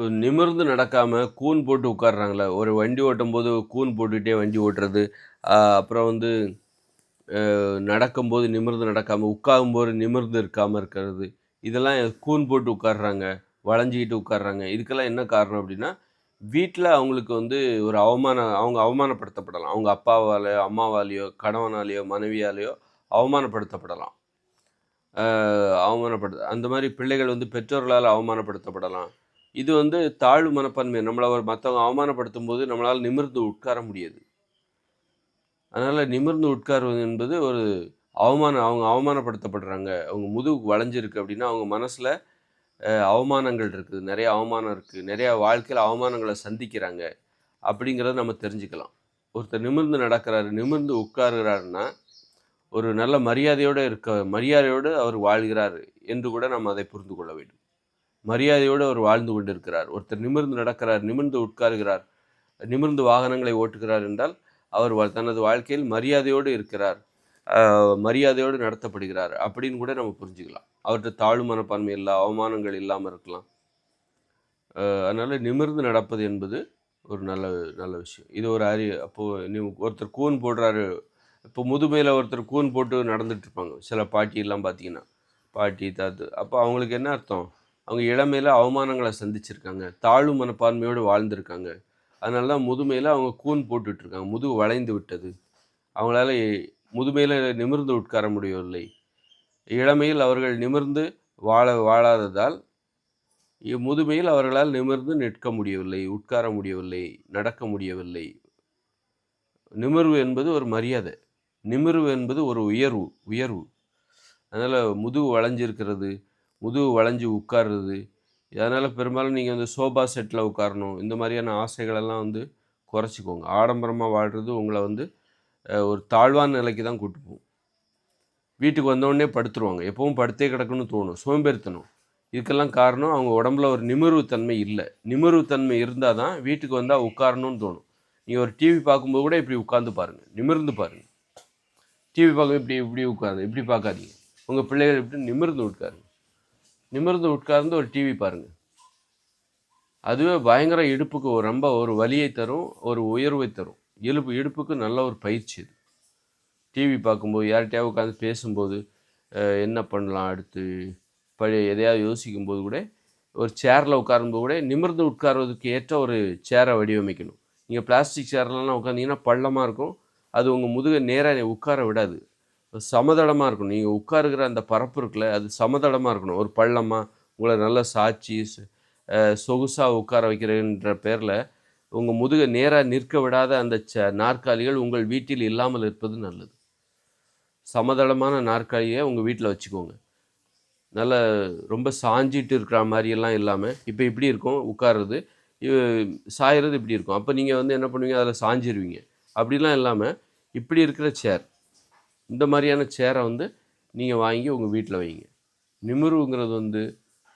இப்போ நிமிர்ந்து நடக்காமல் கூன் போட்டு உட்காடுறாங்களே ஒரு வண்டி ஓட்டும்போது கூன் போட்டுக்கிட்டே வண்டி ஓட்டுறது. அப்புறம் வந்து நடக்கும்போது நிமிர்ந்து நடக்காம, உட்காரும்போது நிமிர்ந்து இருக்காமல் இருக்கிறது. இதெல்லாம் கூன் போட்டு உட்கார்றாங்க. வளைஞ்சுக்கிட்டு உட்கார்றாங்க. இதுக்கெல்லாம் என்ன காரணம் அப்படின்னா வீட்டில் அவங்களுக்கு வந்து ஒரு அவமானம் அவங்க அவமானப்படுத்தப்படலாம். அவங்க அப்பாவாலேயோ அம்மாவாலேயோ கணவனாலேயோ மனைவியாலேயோ அவமானப்படுத்தப்படலாம். அவமானப்படுத்த அந்த மாதிரி பிள்ளைகள் வந்து பெற்றோர்களால் அவமானப்படுத்தப்படலாம். இது வந்து தாழ்வு மனப்பான்மை. அவர் ஒரு அவமானப்படுத்தும் போது நம்மளால் நிமிர்ந்து உட்கார முடியாது. அதனால் நிமிர்ந்து உட்காருவது என்பது ஒரு அவமானம் அவங்க அவமானப்படுத்தப்படுறாங்க. அவங்க முதுகு வளைஞ்சிருக்கு அப்படின்னா அவங்க மனசில் அவமானங்கள் இருக்குது. நிறைய அவமானம் இருக்குது நிறையா வாழ்க்கையில் அவமானங்களை சந்திக்கிறாங்க. அப்படிங்கிறத நம்ம தெரிஞ்சுக்கலாம். ஒருத்தர் நிமிர்ந்து நடக்கிறாரு, நிமிர்ந்து உட்காருகிறாருன்னா, ஒரு நல்ல மரியாதையோடு இருக்க மரியாதையோடு அவர் வாழ்கிறார் என்று கூட நம்ம அதை புரிந்து கொள்ள வேண்டும். மரியாதையோடு அவர் வாழ்ந்து கொண்டிருக்கிறார். ஒருத்தர் நிமிர்ந்து நடக்கிறார், நிமிர்ந்து உட்காருகிறார், நிமிர்ந்து வாகனங்களை ஓட்டுகிறார் என்றால், அவர் வ தனது வாழ்க்கையில் மரியாதையோடு இருக்கிறார். மரியாதையோடு நடத்தப்படுகிறார். அப்படின்னு கூட நம்ம புரிஞ்சுக்கலாம். அவர்கிட்ட தாழ்வு மனப்பான்மை இல்லை அவமானங்கள் இல்லாமல் இருக்கலாம். அதனால் நிமிர்ந்து நடப்பது என்பது ஒரு நல்ல நல்ல விஷயம். இது ஒரு அறி அப்போது ஒருத்தர் கூன் போடுறாரு. இப்போ முதுமையில் ஒருத்தர் கூன் போட்டு நடந்துட்டு இருப்பாங்க. சில பாட்டியெல்லாம் பார்த்தீங்கன்னா, பாட்டி, தாத்து. அப்போ அவங்களுக்கு என்ன அர்த்தம்? அவங்க இளமையில் அவமானங்களை சந்திச்சிருக்காங்க. தாழ்வு மனப்பான்மையோடு வாழ்ந்திருக்காங்க. அதனால தான் முதுமையில் அவங்க கூன் போட்டுட்ருக்காங்க முதுகு வளைந்து விட்டது. அவங்களால முதுமையில் நிமிர்ந்து உட்கார முடியவில்லை. இளமையில் அவர்கள் நிமிர்ந்து வாழ வாழாததால், முதுமையில் அவர்களால் நிமிர்ந்து நிற்க முடியவில்லை, உட்கார முடியவில்லை, நடக்க முடியவில்லை. நிமிர்வு என்பது ஒரு மரியாதை. நிமிர்வு என்பது ஒரு உயர்வு உயர்வு. அதனால் முதுகு வளைஞ்சிருக்கிறது, முதுகு வளைஞ்சு உட்காருறது அதனால் பெரும்பாலும் நீங்கள் வந்து சோபா செட்டில் உட்காரணும். இந்த மாதிரியான ஆசைகளெல்லாம் வந்து குறைச்சிக்கோங்க ஆடம்பரமாக வாழ்கிறது உங்களை வந்து ஒரு தாழ்வான நிலைக்கு தான் கூட்டு போகும். வீட்டுக்கு வந்தோனே படுத்துருவாங்க. எப்பவும் படுத்தே கிடக்குன்னு தோணும். சோம்பேறித்தனம். இதுக்கெல்லாம் காரணம் அவங்க உடம்புல ஒரு நிமிர்வு தன்மை இல்ல. நிமிர்வு தன்மை தான் வீட்டுக்கு வந்தால் உட்காரணும்னு தோணும். நீங்கள் ஒரு டிவி பார்க்கும்போது கூட இப்படி உட்காந்து பாருங்கள் நிமிர்ந்து பாருங்கள் டிவி பார்க்க இப்படி இப்படி உட்காருங்க. இப்படி பார்க்காதீங்க. உங்கள் பிள்ளைகள் இப்படி நிமிர்ந்து உட்காருங்க. நிமிர்ந்து உட்கார்ந்து ஒரு டிவி பாருங்கள் அதுவே பயங்கர இடுப்புக்கு ரொம்ப ஒரு வலியை தரும், ஒரு உயர்வை தரும். இடுப்பு இடுப்புக்கு நல்ல ஒரு பயிற்சி இது டிவி பார்க்கும்போது, யார்கிட்டயாவது உட்காந்து பேசும்போது, என்ன பண்ணலாம் அடுத்து? பழைய எதையாவது யோசிக்கும்போது கூட, ஒரு சேரில் உட்காரும்போது கூட நிமிர்ந்து உட்காருவதுக்கு ஏற்ற ஒரு சேரை வடிவமைக்கணும். நீங்கள் பிளாஸ்டிக் சேர்லலாம் உட்காந்திங்கன்னா பள்ளமாக இருக்கும். அது உங்கள் முதுகை நேராக உட்கார விடாது. சமதளமாக இருக்கணும். நீங்கள் உட்காருக்கிற அந்த பரப்பு இருக்குல்ல, அது சமதளமாக இருக்கணும். ஒரு பள்ளமாக உங்களை நல்லா சாட்சி சொகுசாக உட்கார வைக்கிறேன்ற பேரில் உங்கள் முதுக நேராக நிற்க விடாத அந்த ச நாற்காலிகள் உங்கள் வீட்டில் இல்லாமல் இருப்பது நல்லது. சமதளமான நாற்காலியை உங்கள் வீட்டில் வச்சுக்கோங்க. நல்ல ரொம்ப சாஞ்சிட்டு இருக்கிற மாதிரியெல்லாம் இல்லாமல் இப்போ இப்படி இருக்கும் உட்கார்றது. சாயறது இப்படி இருக்கும். அப்போ நீங்கள் வந்து என்ன பண்ணுவீங்க? அதில் சாஞ்சிருவீங்க. அப்படிலாம் இல்லாமல் இப்படி இருக்கிற சேர். இந்த மாதிரியான சேரை வந்து நீங்கள் வாங்கி உங்கள் வீட்டில் வைங்க. நிமிர்வுங்கிறது வந்து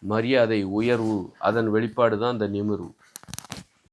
மரியாதை, உயர்வு அதன் வெளிப்பாடு தான் அந்த நிமிர்வு.